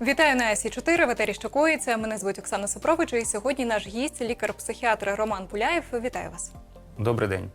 Вітаю на СІ 4 в етері що. Мене звуть Оксана Сопрович, і сьогодні наш гість, лікар-психіатр Роман Пуляєв. Вітаю вас. Добрий день.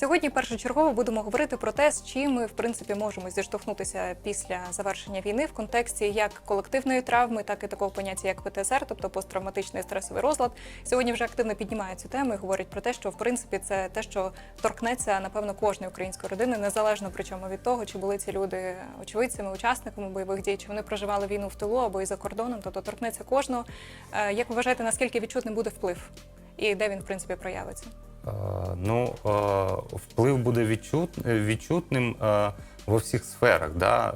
Сьогодні першочергово будемо говорити про те, з чим ми в принципі можемо зіштовхнутися після завершення війни в контексті як колективної травми, так і такого поняття, як ПТСР, тобто посттравматичний стресовий розлад. Сьогодні вже активно піднімають цю тему і говорять про те, що в принципі це те, що торкнеться напевно кожної української родини, незалежно причому від того, чи були ці люди очевидцями, учасниками бойових дій, чи вони проживали війну в тилу або і за кордоном, тобто торкнеться кожного. Е, Як ви вважаєте, наскільки відчутним буде вплив? І де він в принципі проявиться? Е, Ну, е, вплив буде відчут, відчутним е, во всіх сферах да,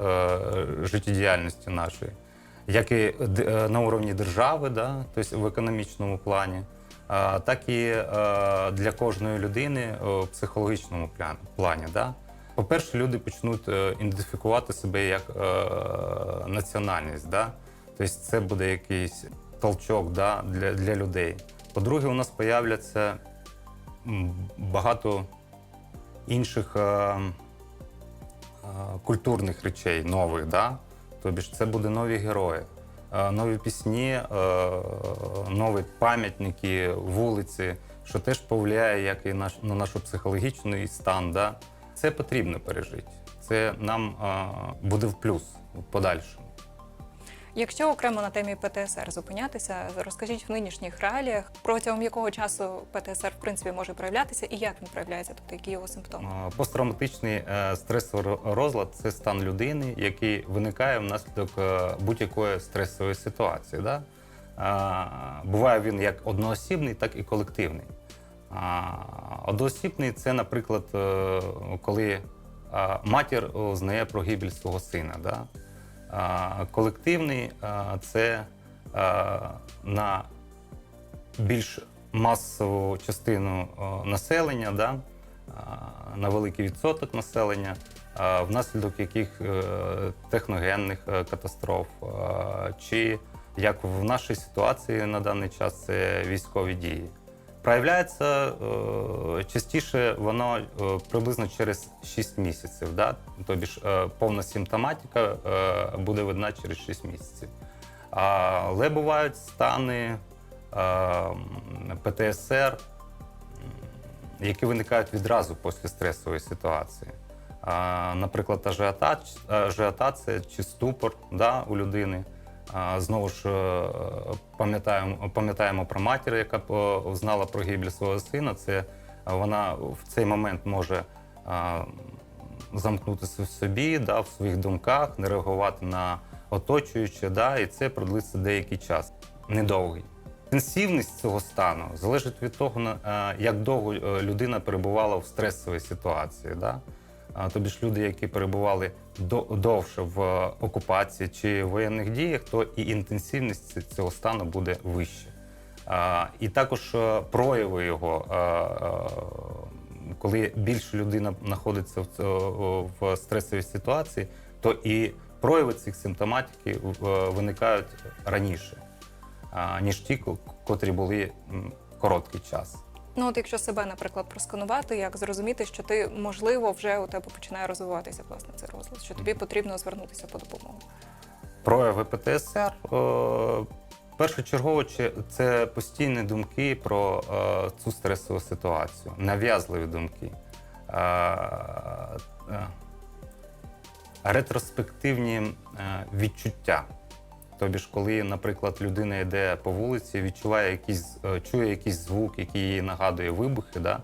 життєдіяльності нашої, як і на уровні держави, да, тобто в економічному плані, так і для кожної людини в психологічному плані. Да. По-перше, люди почнуть ідентифікувати себе як національність. Да? Тобто це буде якийсь толчок да, для, для людей. По-друге, у нас появляться м, багато інших е, е, культурних речей нових. Да? Тобі ж це буде нові герої, е, нові пісні, нові пам'ятники, вулиці, що теж повлияє як і на наш психологічний стан. Да? Це потрібно пережити. Це нам буде в плюс в подальшому. Якщо окремо на темі ПТСР зупинятися, розкажіть в нинішніх реаліях протягом якого часу ПТСР в принципі може проявлятися і як він проявляється, тобто які його симптоми? Посттравматичний е, стресовий розлад це стан людини, який виникає внаслідок е, будь-якої стресової ситуації. Да? Буває він як одноосібний, так і колективний. Одноосібний це, наприклад, е, коли матір знає про гибель свого сина. Да? Колективний це на більш масову частину населення, да, на великий відсоток населення, внаслідок яких е, техногенних е, катастроф, чи як в нашій ситуації на даний час це військові дії. Проявляється е, частіше воно е, приблизно через 6 місяців. Да? Тобі ж е, повна симптоматика е, буде видна через 6 місяців. Але бувають стани е, ПТСР, які виникають відразу після стресової ситуації. А, Наприклад, ажіотація чи ступор да, у людини. Знову ж е, пам'ятаємо, пам'ятаємо про матір, яка по- знала про гибель свого сина. Це е, вона в цей момент може замкнутися в собі, да, в своїх думках, не реагувати на оточуюче, да, і це продлиться деякий час, недовгий. Інтенсивність цього стану залежить від того, е, як довго е, людина перебувала в стресовій ситуації. Да? Тобі ж люди, які перебували довше в е, окупації чи воєнних діях, то і інтенсивність цього стану буде вища. І також е, прояви його, е, коли більше людина знаходиться в, стресовій ситуації, то і прояви цих симптоматики виникають раніше, ніж ті, котрі були короткий час. Ну от якщо себе, наприклад, просканувати, як зрозуміти, що ти можливо вже у тебе починає розвиватися власне цей розлад, що тобі потрібно звернутися по допомогу. Прояви ПТСР першочергово це постійні думки про е, цю стресову ситуацію, нав'язливі думки. Е, е, ретроспективні відчуття. Тобі ж, коли, наприклад, людина йде по вулиці, відчуває якийсь, е, чує якийсь звук, який їй нагадує вибухи, да?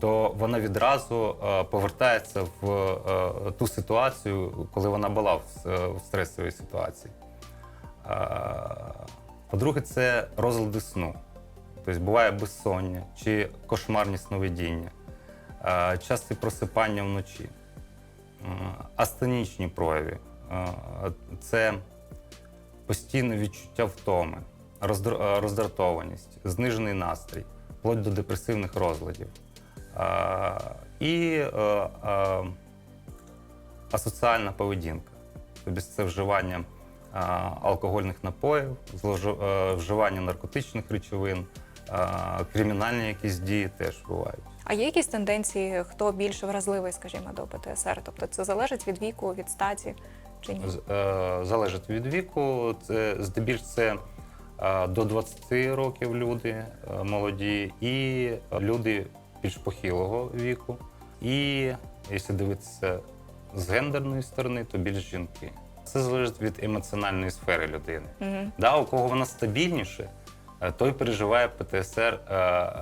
то вона відразу е, повертається в е, ту ситуацію, коли вона була в, стресовій ситуації. По-друге, це розлади сну. Тобто буває безсоння чи кошмарні сновидіння, часті просипання вночі, астенічні прояви. Це постійне відчуття втоми, роздр- е, роздратованість, знижений настрій, вплоть до депресивних розладів. Е, І е, асоціальна поведінка. Тобто це вживання алкогольних напоїв, вживання наркотичних речовин, кримінальні якісь дії теж бувають. А є якісь тенденції, хто більш вразливий, скажімо, до ПТСР? Тобто це залежить від віку, від статі? Чи ні? Е, залежить від віку. Це здебільш це е, до 20 років люди е, молоді, і люди більш похилого віку. І якщо дивитися з гендерної сторони, то більш жінки. Це залежить від емоціональної сфери людини. Угу. Да, у кого вона стабільніше, той переживає ПТСР е, е,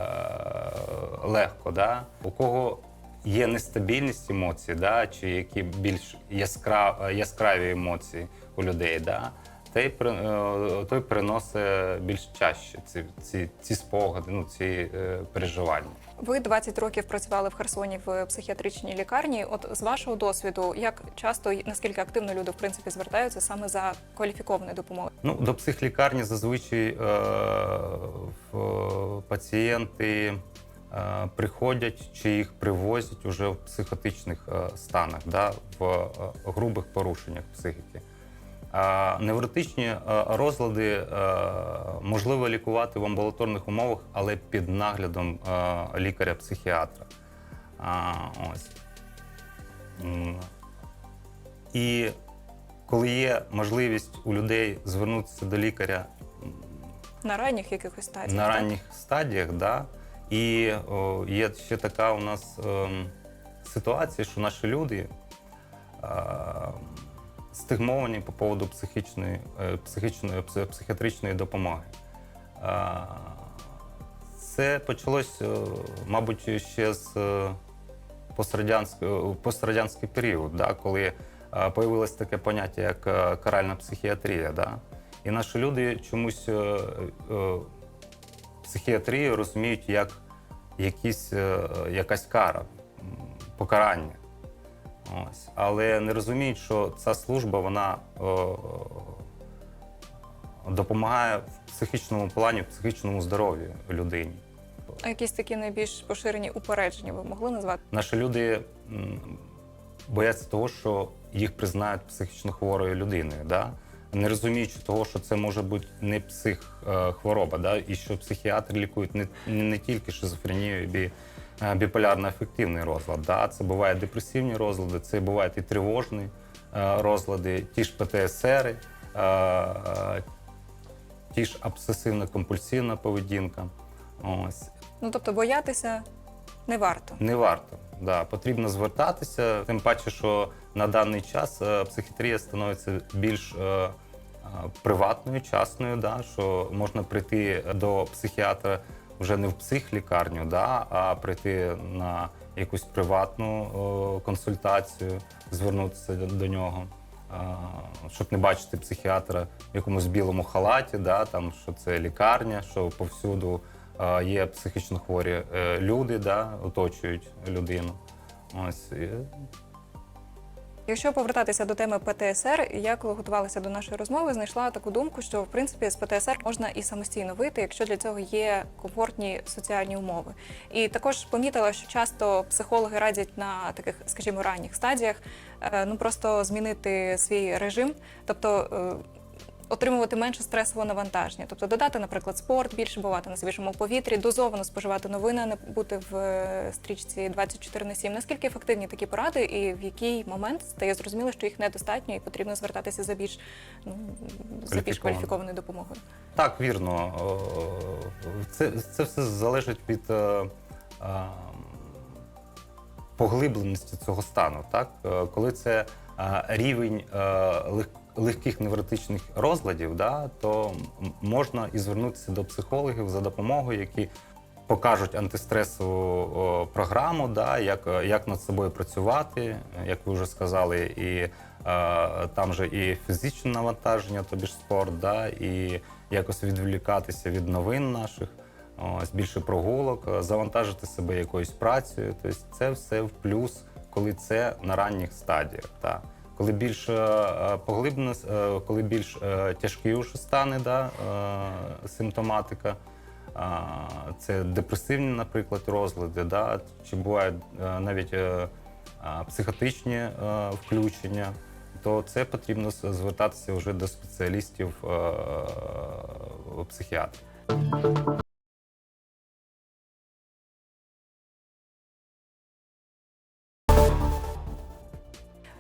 легко. Да? У кого є нестабільність емоцій, да? чи які більш яскраві, яскраві емоції у людей, да? той, е, той переносить більш чаще ці, ці, ці спогади, ну, ці е, переживання. Ви 20 років працювали в Херсоні в психіатричній лікарні. От з вашого досвіду, як часто наскільки активно люди в принципі звертаються саме за кваліфікованою допомогою? Ну, до психлікарні зазвичай е, в- пацієнти е, приходять чи їх привозять уже в психотичних е, станах, да, в е, грубих порушеннях психіки. Невротичні е, розлади е, можливо лікувати в амбулаторних умовах, але під наглядом е, лікаря-психіатра. Ось. І коли є можливість у людей звернутися до лікаря На ранніх якихось стадіях? на ранніх стадіях, да, і о, є ще така у нас ем, ситуація, що наші люди е, стигмовані по поводу психічної, е, психічної психіатричної допомоги. Е, це почалось, е, мабуть, ще з е, пострадянського- пострадянський період, да, коли е, появилось таке поняття, як е, каральна психіатрія. Да? І наші люди чомусь е, е, психіатрію розуміють як якісь, е, якась кара, покарання. Ось. Але не розуміють, що ця служба вона е, допомагає в психічному плані, в психічному здоров'ю людині. А якісь такі найбільш поширені упередження ви могли назвати? Наші люди бояться того, що їх признають психічно хворою людиною, да? Не розуміючи того, що це може бути не психхвороба, да? і що психіатри лікують не, не тільки шизофренію, бі, е, біполярно-афективний розлад. Да? Це бувають депресивні розлади, це бувають і тривожні е, розлади, ті ж ПТСР, е, е, ті ж обсесивно-компульсивна поведінка. Ось. Ну тобто боятися не варто. Не варто. Да, потрібно звертатися. Тим паче, що на даний час е, психіатрія становиться більш е, е, приватною, частною, да, що можна прийти до психіатра вже не в психлікарню, да, а прийти на якусь приватну е, консультацію, звернутися до, нього. е, Щоб не бачити психіатра в якомусь білому халаті, да, там, що це лікарня, що повсюду є психічно хворі е, люди, да, оточують людину. Ось Якщо повертатися до теми ПТСР, я коли готувалася до нашої розмови, знайшла таку думку, що в принципі з ПТСР можна і самостійно вийти, якщо для цього є комфортні соціальні умови. І також помітила, що часто психологи радять на таких, скажімо, ранніх стадіях е, ну просто змінити свій режим, тобто. Отримувати менше стресового навантаження, тобто додати, наприклад, спорт, більше бувати на свіжому повітрі, дозовано споживати новини, а не бути в е, стрічці 24 на 7. Наскільки ефективні такі поради, і в який момент стає зрозуміло, що їх недостатньо, і потрібно звертатися за більш ну за більш Кваліфікованою. допомогою? Так, вірно. Це, це все залежить від е, е, поглибленості цього стану. Так? Коли це рівень е, лег- легких невротичних розладів, да, то можна і звернутися до психологів за допомогою, які покажуть антистресову програму, да, як, як над собою працювати, як ви вже сказали, і е, там же і фізичне навантаження, тобі ж спорт, да, і якось відволікатися від новин наших, ось більше прогулок, е, завантажити себе якоюсь працею. Тобто це все в плюс, коли це на ранніх стадіях. Да. Коли більш е, поглиблено, е, коли більш е, тяжкі вже стане да, симптоматика, це депресивні, наприклад, розлади, да, чи бувають навіть психотичні включення, то це потрібно звертатися вже до спеціалістів психіатрів.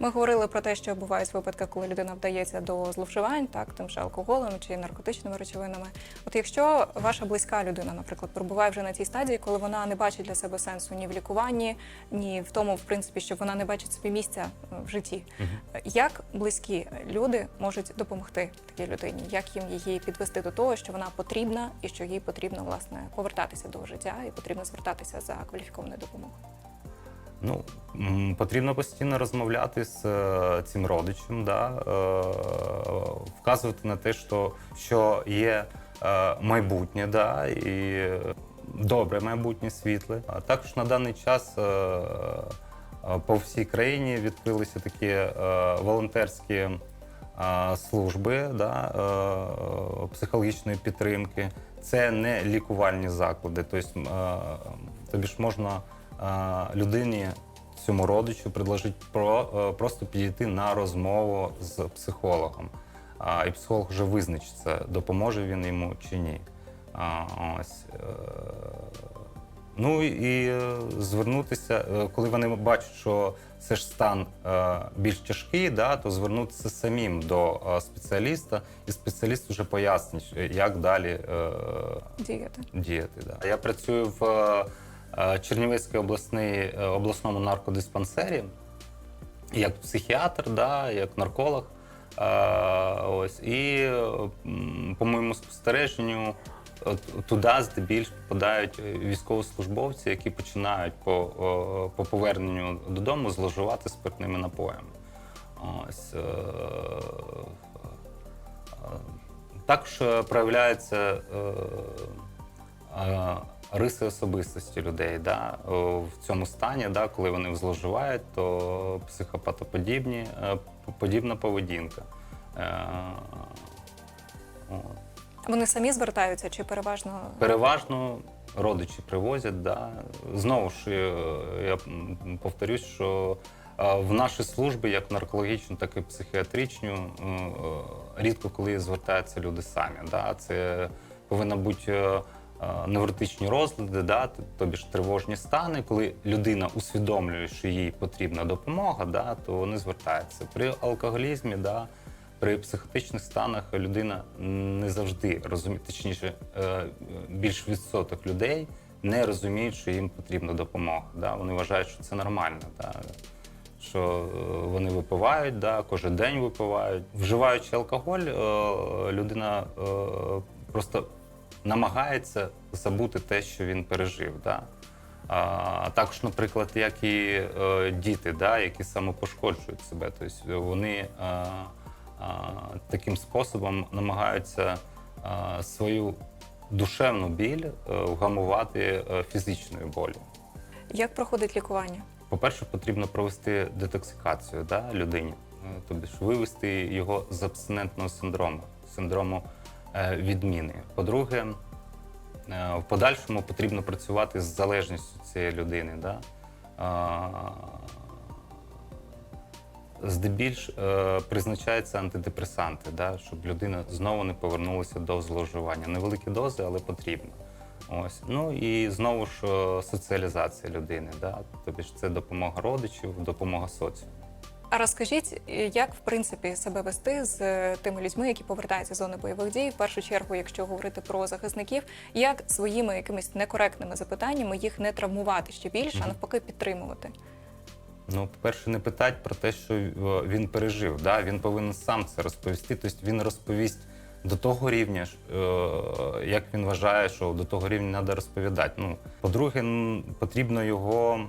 Ми говорили про те, що бувають випадки, коли людина вдається до зловживань, так тим же алкоголем чи наркотичними речовинами. От якщо ваша близька людина, наприклад, перебуває вже на цій стадії, коли вона не бачить для себе сенсу ні в лікуванні, ні в тому, в принципі, що вона не бачить собі місця е, в житті, як близькі люди можуть допомогти такій людині? Як їм її підвести до того, що вона потрібна і що їй потрібно власне повертатися до життя і потрібно звертатися за кваліфікованою допомогою? Ну, потрібно постійно розмовляти з е, цим родичем, да, е, вказувати на те, що, що є е, майбутнє, да, і добре майбутнє світле. А також на даний час по всій країні відкрилися такі волонтерські служби да, психологічної підтримки. Це не лікувальні заклади. Тобто, тобі ж можна людині, цьому родичу, предложити про, е, просто підійти на розмову з психологом. А, і психолог вже визначиться, допоможе він йому чи ні. А, ось. е, Ну і е, звернутися, е, коли вони бачать, що це ж стан е, більш тяжкий, да, то звернутися самим до е, спеціаліста, і спеціаліст вже пояснить, як далі е, Діяти. діяти. Да. Я працюю в е, Чернівецькій обласній, е, обласному наркодиспансері як психіатр, да, як нарколог. Е, ось. І по моєму спостереженню, туди здебільш попадають військовослужбовці, які починають по, по поверненню додому зловживати спиртними напоями. Ось. також проявляються е, риси особистості людей да, в цьому стані, да, коли вони зловживають, то психопатоподібні, е, подібна поведінка. Е, от. Вони самі звертаються чи переважно Переважно родичі привозять. Да. Знову ж е, я повторюсь, що е, в нашій службі, як наркологічну, так і психіатричну, е, е, рідко коли звертаються люди самі. Да. Це повинна бути е, е, невротичні розлади, да, тобі ж тривожні стани. Коли людина усвідомлює, що їй потрібна допомога, да, то вони звертаються. При алкоголізмі, да, при психотичних станах людина не завжди розуміє, точніше, е, більш відсоток людей не розуміють, що їм потрібна допомога. Да? Вони вважають, що це нормально. Да? Що е, вони випивають, да? кожен день випивають. Вживаючи алкоголь, е, людина е, просто намагається забути те, що він пережив. Да? А також, наприклад, як і е, діти, да, які самопошкоджують себе. Тобто вони е, е, таким способом намагаються е, свою душевну біль е, вгамувати е, фізичною болю. як проходить лікування? По-перше, потрібно провести детоксикацію да, людині, Е, тобто вивести його з абстинентного синдрому, синдрому відміни. По-друге, е, в подальшому потрібно працювати з залежністю цієї людини. Да? Здебільш е, призначаються антидепресанти, да, щоб людина знову не повернулася до зловживання. Невеликі дози, але потрібно. Ось. Ну і знову ж е, соціалізація людини. Да? Тобто ж це допомога родичів, допомога соціуму. А розкажіть, як в принципі себе вести з е, тими людьми, які повертаються з зони бойових дій, в першу чергу, якщо говорити про захисників, як своїми якимись некоректними запитаннями їх не травмувати ще більше, а навпаки підтримувати? Ну, по-перше, не питать про те, що е, він пережив. Да? Він повинен сам це розповісти. Тобто він розповість до того рівня, е, як він вважає, що до того рівня треба розповідати. Ну, по-друге, потрібно його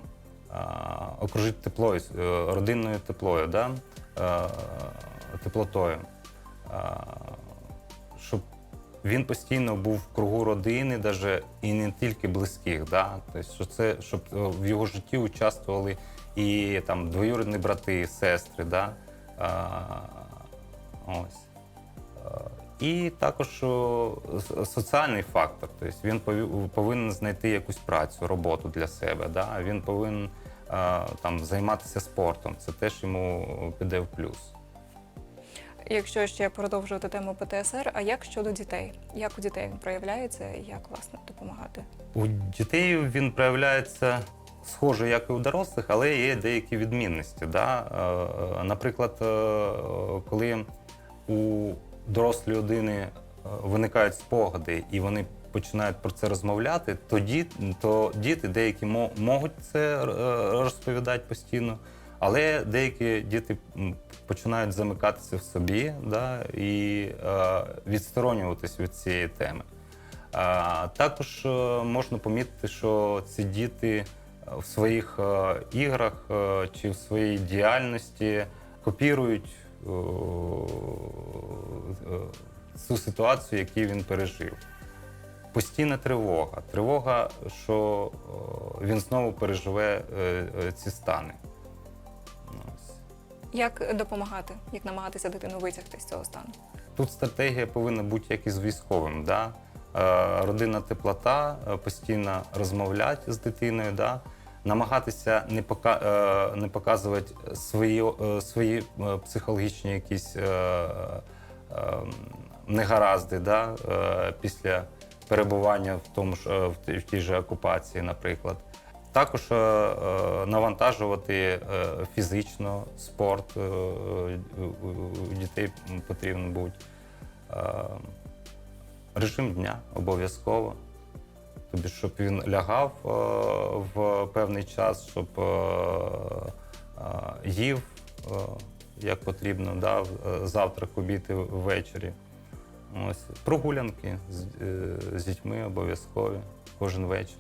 окружити теплою, е, родинною теплою, да? е, теплотою. Щоб він постійно був в кругу родини, даже, і не тільки близьких. Да? Тобто, що це, щоб е, в його житті участвували і там двоюрідні брати, сестри. Да? Ось. І також соціальний фактор. Тобто він повинен знайти якусь працю, роботу для себе. Да? Він повинен там, займатися спортом. Це теж йому піде в плюс. Якщо ще продовжувати тему ПТСР, а як щодо дітей? Як у дітей він проявляється і як власне допомагати? У дітей він проявляється схоже, як і у дорослих, але є деякі відмінності. Да? Е, е, Наприклад, е, е, коли у дорослої людини е, виникають спогади і вони починають про це розмовляти, то, діт, то діти деякі можуть це е, розповідати постійно, але деякі діти починають замикатися в собі да, і е, відсторонюватись від цієї теми. Також можна помітити, що ці діти в своїх іграх чи в своїй діяльності копірують цю ситуацію, яку він пережив. Постійна тривога. Тривога, що він знову переживе е, е, ці стани. Як допомагати, як намагатися дитину витягти з цього стану? Тут стратегія повинна бути як і з військовим. Да? Е, Родинна теплота, постійно розмовляти з дитиною, да? Намагатися не, пока, е, не показувати свої, е, свої е, психологічні якісь негаразди да? після перебування в, тому ж, в тій- же окупації, наприклад. Також навантажувати фізично спорт у- дітей потрібно бути. Е, Режим дня обов'язково. Тобі, щоб він лягав е, в певний час, щоб е, е, їв як потрібно, да, завтрак, обід і ввечері. Ось. Прогулянки з, з дітьми обов'язкові кожен вечір.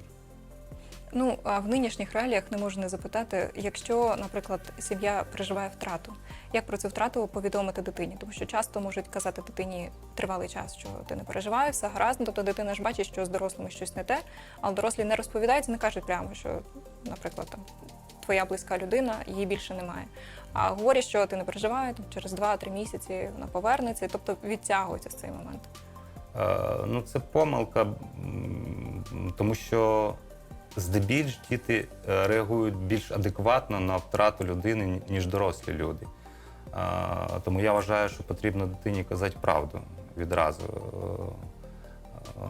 Ну а в нинішніх реаліях не можу не запитати, якщо, наприклад, сім'я переживає втрату, як про цю втрату повідомити дитині? Тому що часто можуть казати дитині тривалий час, що ти не переживай, все гаразд. Ну, Тобто дитина ж бачить, що з дорослими щось не те, але дорослі не розповідають, не кажуть прямо, що, наприклад, там твоя близька людина, її більше немає. А говорять, що ти не переживай, там, через 2-3 місяці вона повернеться, тобто відтягується в цей момент. Е, Ну, це помилка, тому що здебільш діти е, реагують більш адекватно на втрату людини, ніж дорослі люди. Е, Тому я вважаю, що потрібно дитині казати правду відразу. Е,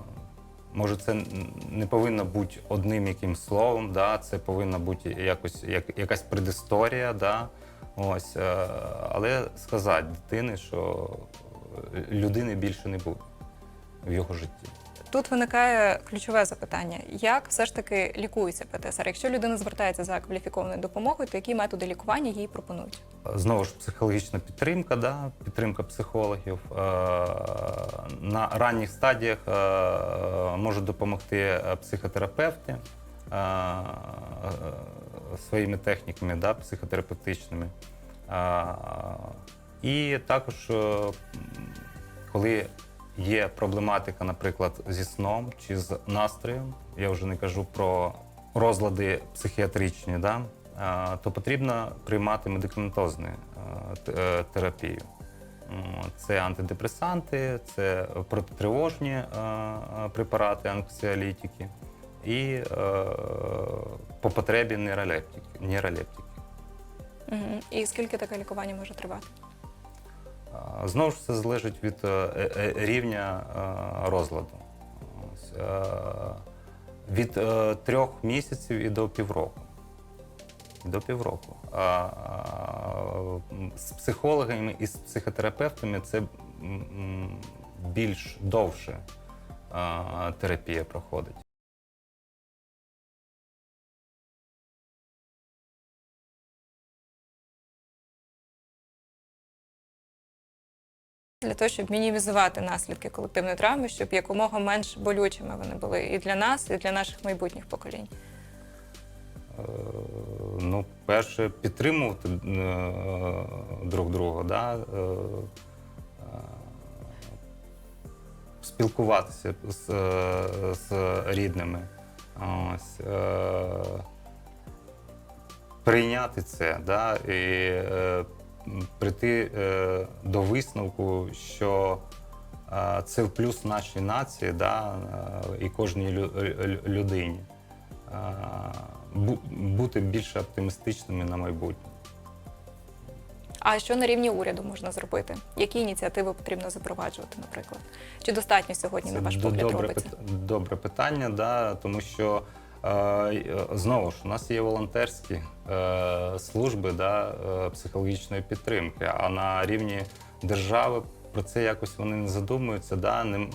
Може, це не повинно бути одним якимсь словом, да? це повинна бути якось, як, якась предісторія, да? Ось, але сказати дитині, що людини більше не буде в його житті. Тут виникає ключове запитання: як все ж таки лікується ПТСР? Якщо людина звертається за кваліфікованою допомогою, то які методи лікування їй пропонують? Знову ж психологічна підтримка, да? підтримка психологів. Е, На ранніх стадіях е, можуть допомогти е, психотерапевти своїми техніками да? психотерапевтичними. І також, коли є проблематика, наприклад, зі сном чи з настроєм, я вже не кажу про розлади психіатричні, да? то потрібно приймати медикаментозну е, е, терапію. Це антидепресанти, це протитривожні е, препарати, анксіолітики і по потребі нейролептики. І скільки таке лікування може тривати? Знову ж все залежить від е, е, е, рівня розладу. Від трьох місяців і до півроку. До півроку. З психологами і з психотерапевтами це більш довше терапія проходить. Для того, щоб мінімізувати наслідки колективної травми, щоб якомога менш болючими вони були і для нас, і для наших майбутніх поколінь. Е, Ну, перше, підтримувати е, друг друга, да? е, спілкуватися з, з рідними. Ось, прийняти це, да? і прийти е, до висновку, що е, це в плюс нашій нації да? е, і кожній лю- лю- людині. Е, бу- бути більш оптимістичними на майбутнє. А що на рівні уряду можна зробити? Які ініціативи потрібно запроваджувати, наприклад? Чи достатньо сьогодні, на ваш Це погляд, добре, робиться? добре питання, да, тому що Знову ж, у нас є волонтерські е, служби да, е, психологічної підтримки, а на рівні держави про це якось вони не задумуються. Да? Не,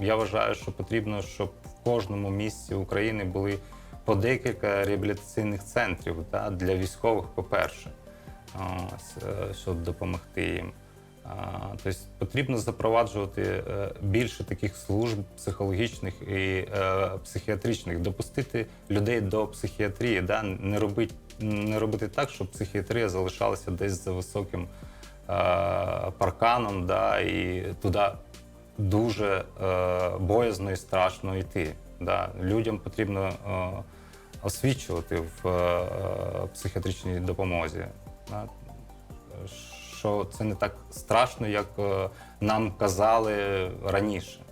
я вважаю, що потрібно, щоб в кожному місці України були по декілька реабілітаційних центрів да, для військових, по-перше, е, щоб допомогти їм. Тобто потрібно запроваджувати е, більше таких служб психологічних і е, психіатричних, допустити людей до психіатрії, да? не, робити, не робити так, щоб психіатрія залишалася десь за високим е, парканом, да? і туди дуже боязно і страшно йти. Да? Людям потрібно освічувати в психіатричній допомозі. Да? Що це не так страшно, як е, нам казали раніше.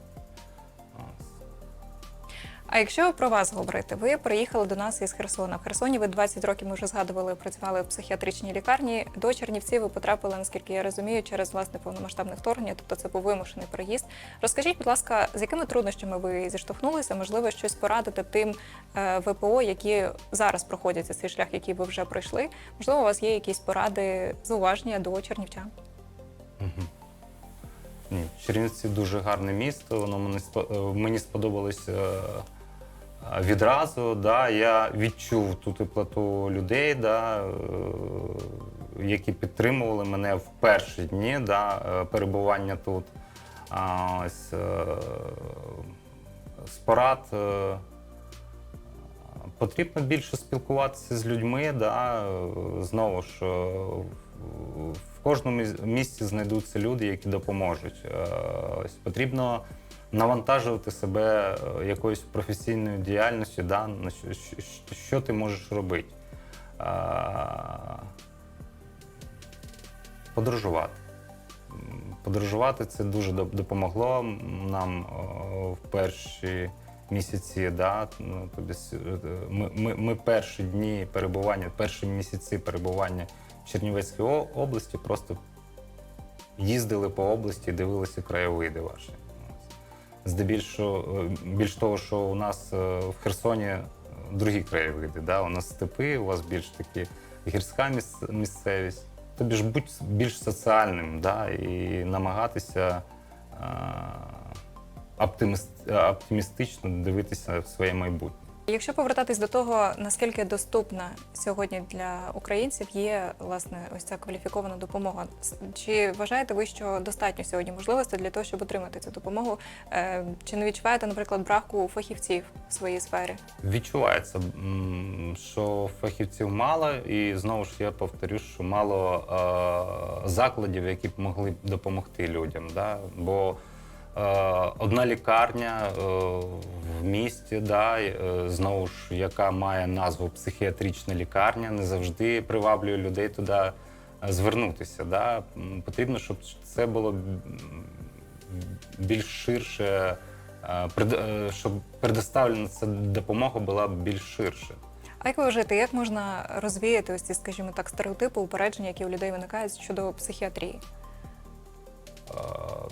А якщо про вас говорити, ви приїхали до нас із Херсона. В Херсоні ви 20 років ми вже згадували, працювали в психіатричній лікарні. До Чернівців ви потрапили, наскільки я розумію, через власне повномасштабне вторгнення, тобто це був вимушений приїзд. Розкажіть, будь ласка, з якими труднощами ви зіштовхнулися? Можливо, щось порадити тим е, ВПО, які зараз проходять цей шлях, який ви вже пройшли. Можливо, у вас є якісь поради, зауваження до чернівчан? Ні, Чернівці дуже гарне місто, воно мені, е, сподобалось е, відразу. Да, я відчув ту теплоту людей, да, е, які підтримували мене в перші дні да, е, перебування тут. Ось, е, з порад е, потрібно більше спілкуватися з людьми. Да, знову ж, в- кожному міс- місці знайдуться люди, які допоможуть. Ось, потрібно навантажувати себе е, якоюсь професійною діяльністю, да, що, ти можеш робити. Е, Подорожувати. Подорожувати це дуже допомогло нам в перші місяці. Да? Ну, тобто, е, ми, ми, ми перші дні перебування, перші місяці перебування в Чернівецькій області просто їздили по області, дивилися краєвиди ваші. Здебільшого, е, більш того, що у нас е, в Херсоні е, другі краєвиди. Да? У нас степи, у вас більш такі гірська міс- місцевість. Тобі ж будь більш соціальним да? і намагатися оптимістично дивитися в своє майбутнє. Якщо повертатись до того, наскільки доступна сьогодні для українців є власне ось ця кваліфікована допомога, чи вважаєте ви, що достатньо сьогодні можливостей для того, щоб отримати цю допомогу? Е, Чи не відчуваєте, наприклад, браку фахівців в своїй сфері? Відчувається, що фахівців мало, і знову ж я повторю, що мало е, закладів, які б могли допомогти людям. Да? Бо одна лікарня е, в місті, да, е, знову ж, яка має назву психіатрична лікарня, не завжди приваблює людей туди е, звернутися. Да? Потрібно, щоб це було більш ширше, е, е, щоб предоставлена ця допомога була більш ширше. А як ви вважаєте, як можна розвіяти ось ці, скажімо так, стереотипи, упередження, які у людей виникають щодо психіатрії?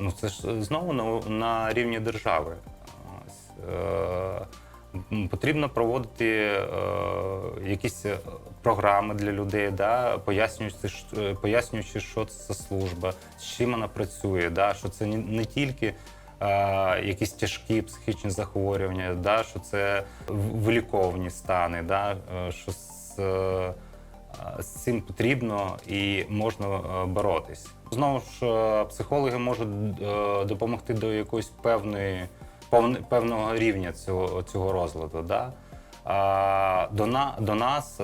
Е, Ну, це ж знову на, на рівні держави. Ось, е, Потрібно проводити е, якісь е, програми для людей, да, пояснюючи, ш- е, пояснюючи, що це за служба, з чим вона працює, да, що це не, тільки е, якісь тяжкі психічні захворювання, да, що це виліковні стани, да, е, що з, е, з цим потрібно і можна е, боротись. Знову ж е, психологи можуть е, допомогти до якоїсь певної певного рівня цього, цього розладу. Да? А до, на, до нас,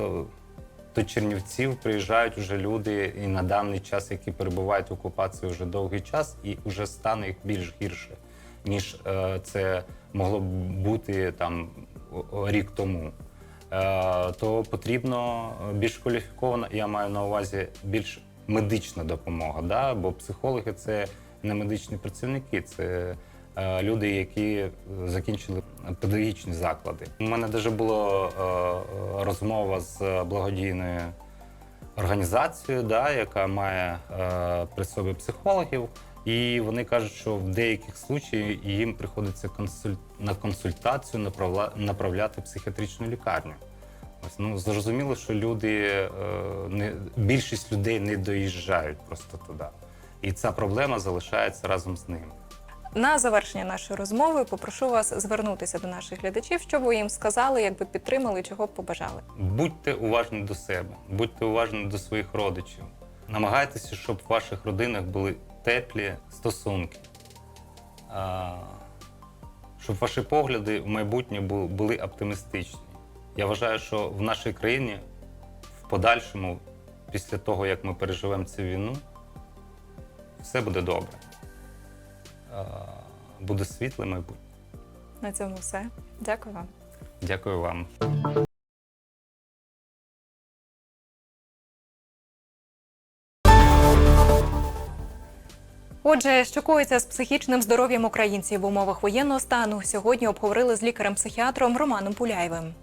до Чернівців, приїжджають вже люди і на даний час, які перебувають в окупації вже довгий час, і вже стане їх більш гірше, ніж це могло б бути там рік тому. Е, то потрібно більш кваліфікована, я маю на увазі більш медична допомога. Да? Бо психологи це не медичні працівники, це е, люди, які закінчили педагогічні заклади. У мене навіть була е, розмова з благодійною організацією, да, яка має при собі психологів. І вони кажуть, що в деяких случаях їм приходиться консуль... на консультацію направля... направляти в психіатричну лікарню. Ось ну зрозуміло, що люди е, не більшість людей не доїжджають просто туди. І ця проблема залишається разом з ними. На завершення нашої розмови попрошу вас звернутися до наших глядачів, що ви їм сказали, як би підтримали, чого б побажали. Будьте уважні до себе, будьте уважні до своїх родичів. Намагайтеся, щоб в ваших родинах були теплі стосунки, щоб ваші погляди в майбутнє були оптимістичні. Я вважаю, що в нашій країні в подальшому, після того, як ми переживемо цю війну, все буде добре. Буде світле майбутнє. На цьому все. Дякую вам. Дякую вам. Отже, що коїться з психічним здоров'ям українців в умовах воєнного стану, сьогодні обговорили з лікарем-психіатром Романом Пуляєвим.